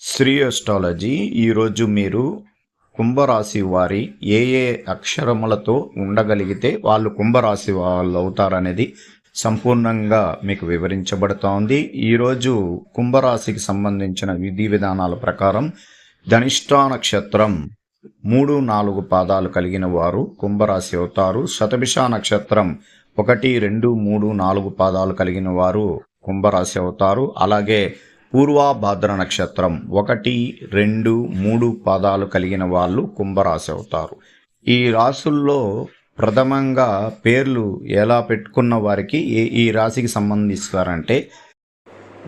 Shri astrology ఈరోజు మీరు కుంభరాశి వారి ఏ ఏ అక్షరములతో ఉండగలిగితే వాళ్ళు కుంభరాశి వాళ్ళు అవుతారనేది సంపూర్ణంగా మీకు వివరించబడుతోంది. ఈరోజు కుంభరాశికి సంబంధించిన విధి విధానాల ప్రకారం ధనిష్టా నక్షత్రం మూడు నాలుగు పాదాలు కలిగిన వారు కుంభరాశి అవుతారు. శతభిష నక్షత్రం ఒకటి రెండు మూడు నాలుగు పాదాలు కలిగిన వారు కుంభరాశి అవుతారు. అలాగే పూర్వాభాద్ర నక్షత్రం ఒకటి రెండు మూడు పాదాలు కలిగిన వాళ్ళు కుంభరాశి అవుతారు. ఈ రాసుల్లో ప్రథమంగా పేర్లు ఎలా పెట్టుకున్న వారికి ఏ ఈ రాశికి సంబంధిస్తారంటే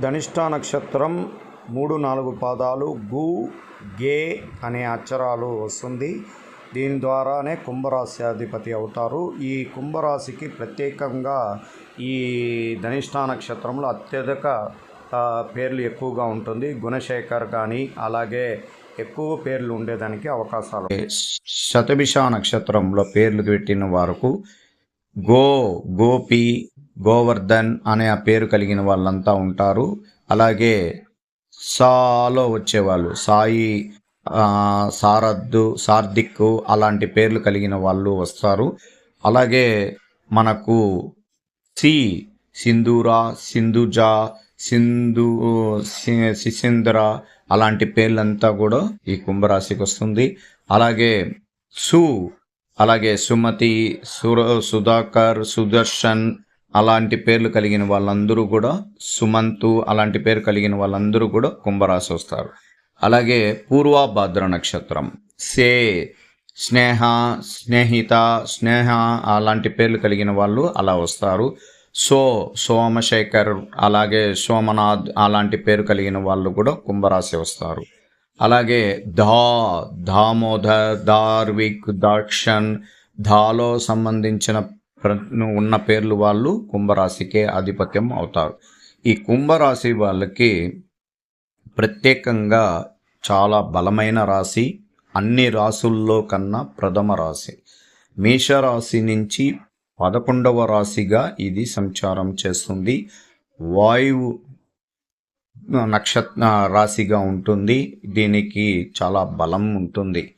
ధనిష్ట నక్షత్రం మూడు నాలుగు పాదాలు గు గే అనే అక్షరాలు వస్తుంది. దీని ద్వారానే కుంభరాశి అధిపతి అవుతారు. ఈ కుంభరాశికి ప్రత్యేకంగా ఈ ధనిష్ట నక్షత్రంలో అత్యధిక పేర్లు ఎక్కువగా ఉంటుంది. గుణశేఖర్ కానీ అలాగే ఎక్కువ పేర్లు ఉండేదానికి అవకాశాలు శతభిష నక్షత్రంలో పేర్లు పెట్టిన వారకు గో గోపి గోవర్ధన్ అనే ఆ పేరు కలిగిన వాళ్ళంతా ఉంటారు. అలాగే సాలో వచ్చేవాళ్ళు సాయి సారద్దు సార్దిక్కు సార్దిక్ అలాంటి పేర్లు కలిగిన వాళ్ళు వస్తారు. అలాగే మనకు సి సింధూర సింధుజ సింధు సి- అలాంటి పేర్లంతా కూడా ఈ కుంభరాశికి వస్తుంది. అలాగే సు అలాగే సుమతి సుర సుధాకర్ సుదర్శన్ అలాంటి పేర్లు కలిగిన వాళ్ళందరూ కూడా సుమంతు అలాంటి పేరు కలిగిన వాళ్ళందరూ కూడా కుంభరాశి వస్తారు. అలాగే పూర్వభద్ర నక్షత్రం సే స్నేహ స్నేహిత స్నేహ అలాంటి పేర్లు కలిగిన వాళ్ళు అలా వస్తారు. సో సోమశేఖర్ అలాగే సోమనాథ్ అలాంటి పేరు కలిగిన వాళ్ళు కూడా కుంభరాశి వస్తారు. అలాగే ధా దామోదర్ దార్విక్ దాక్షన్ ధాలో సంబంధించిన ప్ర- ఉన్న పేర్లు వాళ్ళు కుంభరాశికే ఆధిపత్యం అవుతారు. ఈ కుంభరాశి వాళ్ళకి ప్రత్యేకంగా చాలా బలమైన రాశి అన్ని రాసుల్లో కన్నా ప్రథమ రాశి. మేషరాశి నుంచి పదకొండవ రాశిగా ఇది సంచారం చేస్తుంది. వాయువు నక్షత్ర రాశిగా ఉంటుంది. దీనికి చాలా బలం ఉంటుంది.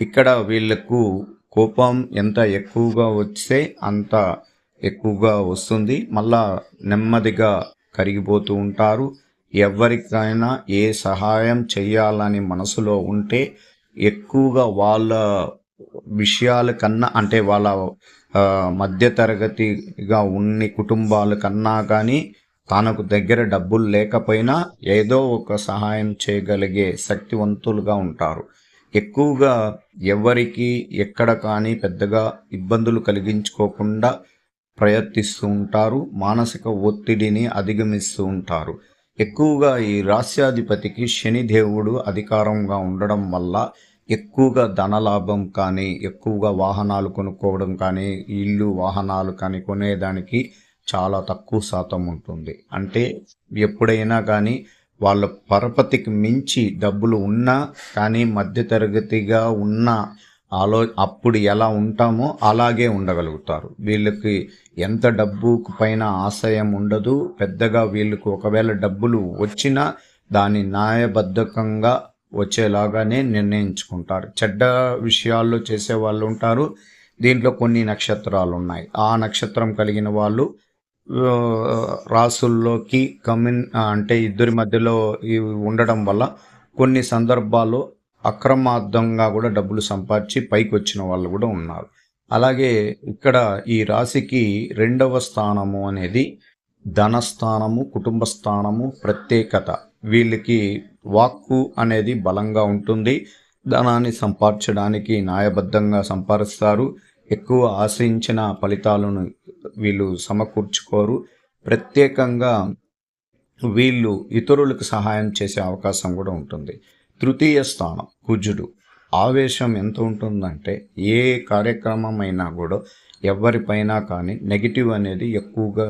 ఇక్కడ వీళ్ళకు కోపం ఎంత ఎక్కువగా వస్తే అంత ఎక్కువగా వస్తుంది. మళ్ళా నెమ్మదిగా కరిగిపోతూ ఉంటారు. ఎవరికైనా ఏ సహాయం చేయాలని మనసులో ఉంటే ఎక్కువగా వాళ్ళ విషయాల కన్నా అంటే వాళ్ళ మధ్యతరగతిగా ఉన్ని కుటుంబాల కన్నా కానీ తనకు దగ్గర డబ్బులు లేకపోయినా ఏదో ఒక సహాయం చేయగలిగే శక్తివంతులుగా ఉంటారు. ఎక్కువగా ఎవరికి ఎక్కడ కానీ పెద్దగా ఇబ్బందులు కలిగించుకోకుండా ప్రయత్నిస్తూ ఉంటారు. మానసిక ఒత్తిడిని అధిగమిస్తూ ఉంటారు. ఎక్కువగా ఈ రాస్యాధిపతికి శని దేవుడు అధికారంగా ఉండడం వల్ల ఎక్కువగా ధనలాభం కానీ ఎక్కువగా వాహనాలు కొనుక్కోవడం కానీ ఇల్లు వాహనాలు కానీ కొనేదానికి చాలా తక్కువ శాతం ఉంటుంది. అంటే ఎప్పుడైనా కానీ వాళ్ళ పరపతికి మించి డబ్బులు ఉన్నా కానీ మధ్యతరగతిగా ఉన్న ఆలో అప్పుడు ఎలా ఉంటామో అలాగే ఉండగలుగుతారు. వీళ్ళకి ఎంత డబ్బు పైన ఆశయం ఉండదు. పెద్దగా వీళ్ళకు ఒకవేళ డబ్బులు వచ్చినా దాన్ని న్యాయబద్ధకంగా వచ్చేలాగానే నిర్ణయించుకుంటారు. చెడ్డ విషయాల్లో చేసే వాళ్ళు ఉంటారు. దీంట్లో కొన్ని నక్షత్రాలు ఉన్నాయి ఆ నక్షత్రం కలిగిన వాళ్ళు రాసుల్లోకి కమ్యూన్ అంటే ఇద్దరి మధ్యలో ఇవి ఉండడం వల్ల కొన్ని సందర్భాల్లో అక్రమార్థంగా కూడా డబ్బులు సంపాదించి పైకి వచ్చిన వాళ్ళు కూడా ఉన్నారు. అలాగే ఇక్కడ ఈ రాశికి రెండవ స్థానము అనేది ధనస్థానము కుటుంబ స్థానము ప్రత్యేకత. వీళ్ళకి వాక్కు అనేది బలంగా ఉంటుంది. ధనాన్ని సంపాదించడానికి న్యాయబద్ధంగా సంపాదిస్తారు. ఎక్కువ ఆశించిన ఫలితాలను వీళ్ళు సమకూర్చుకోరు. ప్రత్యేకంగా వీళ్ళు ఇతరులకు సహాయం చేసే అవకాశం కూడా ఉంటుంది. తృతీయ స్థానం కుజుడు. ఆవేశం ఎంత ఉంటుందంటే ఏ కార్యక్రమం అయినా కూడా ఎవరిపైనా కానీ నెగిటివ్ అనేది ఎక్కువగా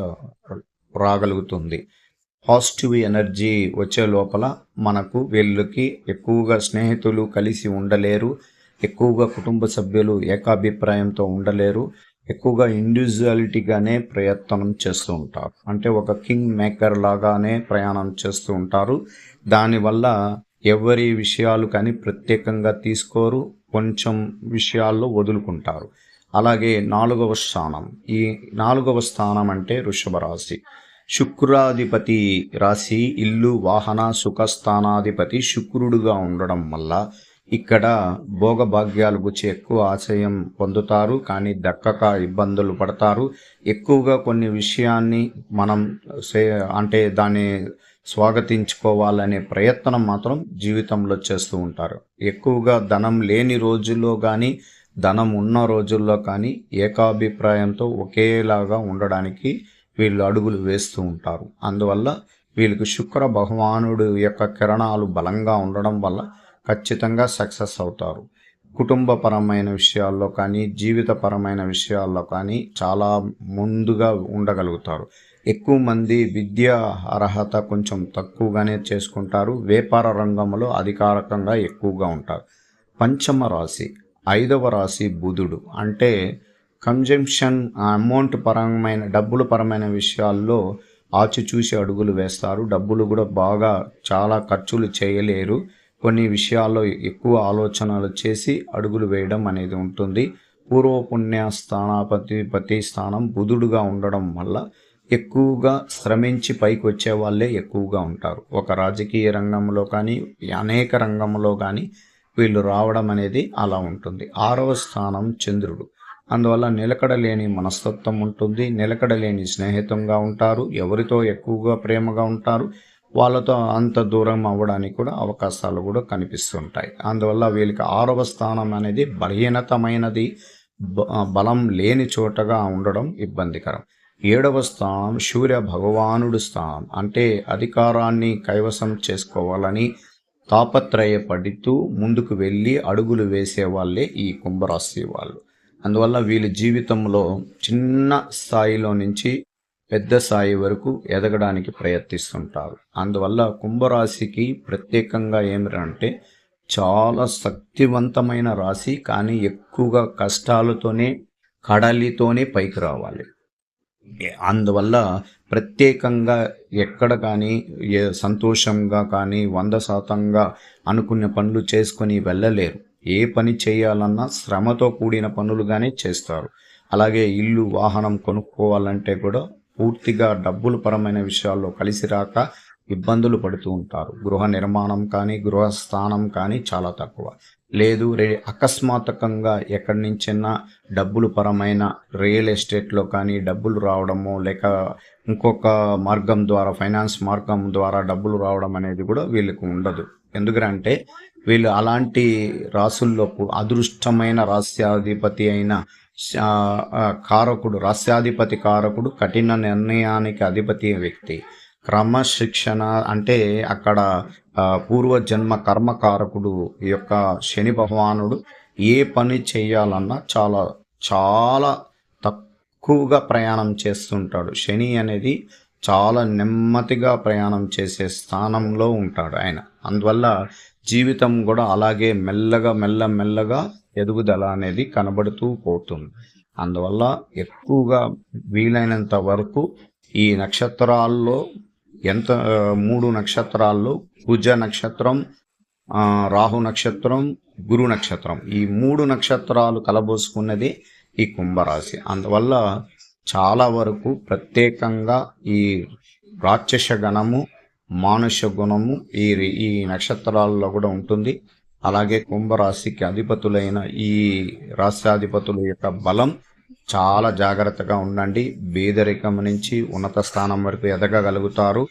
రాగలుగుతుంది. పాజిటివ్ ఎనర్జీ వచ్చే లోపల మనకు వీళ్ళకి ఎక్కువగా స్నేహితులు కలిసి ఉండలేరు ఎక్కువగా కుటుంబ సభ్యులు ఏకాభిప్రాయంతో ఉండలేరు ఎక్కువగా ఇండివిజువాలిటీగానే ప్రయత్నం చేస్తూ ఉంటారు. అంటే ఒక కింగ్ మేకర్ లాగానే ప్రయాణం చేస్తూ ఉంటారు. దానివల్ల ఎవరి విషయాలు కానీ ప్రత్యేకంగా తీసుకోరు కొంచెం విషయాల్లో వదులుకుంటారు. అలాగే నాలుగవ స్థానం. ఈ నాలుగవ స్థానం అంటే వృషభ రాశి. శుక్రాధిపతి రాశి ఇల్లు వాహన సుఖస్థానాధిపతి శుక్రుడుగా ఉండడం వల్ల ఇక్కడ భోగభాగ్యాల గుచ్చి ఎక్కువ ఆశయం పొందుతారు కానీ దక్కక ఇబ్బందులు పడతారు. ఎక్కువగా కొన్ని విషయాన్ని మనం సే- అంటే దాన్ని స్వాగతించుకోవాలనే ప్రయత్నం మాత్రం జీవితంలో చేస్తూ ఉంటారు. ఎక్కువగా ధనం లేని రోజుల్లో కానీ ధనం ఉన్న రోజుల్లో కానీ ఏకాభిప్రాయంతో ఒకేలాగా ఉండడానికి వీళ్ళు అడుగులు వేస్తూ ఉంటారు. అందువల్ల వీళ్ళకి శుక్ర భగవానుడు యొక్క కిరణాలు బలంగా ఉండడం వల్ల ఖచ్చితంగా సక్సెస్ అవుతారు. కుటుంబపరమైన విషయాల్లో కానీ జీవితపరమైన విషయాల్లో కానీ చాలా ముందుగా ఉండగలుగుతారు. ఎక్కువ మంది విద్యా అర్హత కొంచెం తక్కువగానే చేసుకుంటారు. వ్యాపార రంగంలో అధికారికంగా ఎక్కువగా ఉంటారు. పంచమ రాశి ఐదవ రాశి బుధుడు. అంటే కంజంప్షన్ అమౌంట్ పరమైన డబ్బుల పరమైన విషయాల్లో ఆచిచూసి అడుగులు వేస్తారు. డబ్బులు కూడా బాగా చాలా ఖర్చులు చేయలేరు. కొన్ని విషయాల్లో ఎక్కువ ఆలోచనలు చేసి అడుగులు వేయడం అనేది ఉంటుంది. పూర్వపుణ్య స్థానాపతి ప్రతి స్థానం బుధుడుగా ఉండడం వల్ల ఎక్కువగా శ్రమించి పైకి వచ్చే వాళ్ళే ఎక్కువగా ఉంటారు. ఒక రాజకీయ రంగంలో కానీ అనేక రంగంలో కానీ వీళ్ళు రావడం అనేది అలా ఉంటుంది. ఆరవ స్థానం చంద్రుడు. అందువల్ల నిలకడలేని మనస్తత్వం ఉంటుంది నిలకడలేని స్నేహితంగా ఉంటారు ఎవరితో ఎక్కువగా ప్రేమగా ఉంటారు వాళ్ళతో అంత దూరం అవ్వడానికి కూడా అవకాశాలు కూడా కనిపిస్తుంటాయి. అందువల్ల వీళ్ళకి ఆరవ స్థానం అనేది బలహీనతమైనది బలం లేని చోటగా ఉండడం ఇబ్బందికరం. ఏడవ స్థానం సూర్య భగవానుడు స్థానం. అంటే అధికారాన్ని కైవసం చేసుకోవాలని తాపత్రయపడుతూ ముందుకు వెళ్ళి అడుగులు వేసే వాళ్ళే ఈ కుంభరాశి వాళ్ళు. అందువల్ల వీళ్ళ జీవితంలో చిన్న స్థాయిలో నుంచి పెద్ద స్థాయి వరకు ఎదగడానికి ప్రయత్నిస్తుంటారు. అందువల్ల కుంభరాశికి ప్రత్యేకంగా ఏమిటంటే చాలా శక్తివంతమైన రాశి కానీ ఎక్కువగా కష్టాలతోనే కడలితోనే పైకి రావాలి. అందువల్ల ప్రత్యేకంగా ఎక్కడ కానీ ఏ సంతోషంగా కానీ వంద శాతంగా అనుకున్న పనులు చేసుకొని వెళ్ళలేరు. ఏ పని చేయాలన్నా శ్రమతో కూడిన పనులుగానే చేస్తారు. అలాగే ఇల్లు వాహనం కొనుక్కోవాలంటే కూడా పూర్తిగా డబ్బుల పరమైన విషయాల్లో కలిసి రాక ఇబ్బందులు పడుతూ ఉంటారు. గృహ నిర్మాణం కానీ గృహ స్థానం కానీ చాలా తక్కువ. లేదు రే అకస్మాత్తుకంగా ఎక్కడి నుంచైనా డబ్బులు పరమైన రియల్ ఎస్టేట్లో కానీ డబ్బులు రావడము లేక ఇంకొక మార్గం ద్వారా ఫైనాన్స్ మార్గం ద్వారా డబ్బులు రావడం అనేది కూడా వీళ్ళకి ఉండదు. ఎందుకంటే వీళ్ళు అలాంటి రాసుల్లో అదృష్టమైన రాస్యాధిపతి అయిన కారకుడు రాస్యాధిపతి కారకుడు కఠిన నిర్ణయానికి అధిపతి వ్యక్తి. క్రమశిక్షణ అంటే అక్కడ పూర్వజన్మ కర్మకారకుడు ఈ యొక్క శని భగవానుడు ఏ పని చేయాలన్నా చాలా చాలా తక్కువగా ప్రయాణం చేస్తుంటాడు. శని అనేది చాలా నెమ్మదిగా ప్రయాణం చేసే స్థానంలో ఉంటాడు ఆయన. అందువల్ల జీవితం కూడా అలాగే మెల్లగా మెల్ల మెల్లగా ఎదుగుదల అనేది కనబడుతూ పోతుంది. అందువల్ల ఎక్కువగా వీలైనంత వరకు ఈ నక్షత్రాల్లో ఎంత మూడు నక్షత్రాల్లో కుజ నక్షత్రం రాహు నక్షత్రం గురు నక్షత్రం. ఈ మూడు నక్షత్రాలు కలబోసుకున్నది ఈ కుంభరాశి. అందువల్ల చాలా వరకు ప్రత్యేకంగా ఈ రాక్షస గణము మానుష గుణము ఈ ఈ నక్షత్రాల్లో కూడా ఉంటుంది. అలాగే కుంభరాశికి అధిపతులైన ఈ రాష్ట్రాధిపతుల యొక్క బలం చాలా జాగ్రత్తగా ఉండండి. బీదరికం నుంచి ఉన్నత స్థానం వరకు ఎదగగలుగుతారు.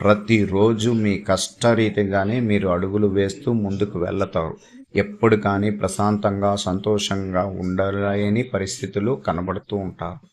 ప్రతిరోజు మీ కష్టరీతిగానే మీరు అడుగులు వేస్తూ ముందుకు వెళ్తారు. ఎప్పుడు కానీ ప్రశాంతంగా సంతోషంగా ఉండలేని పరిస్థితులు కనబడుతూ ఉంటారు.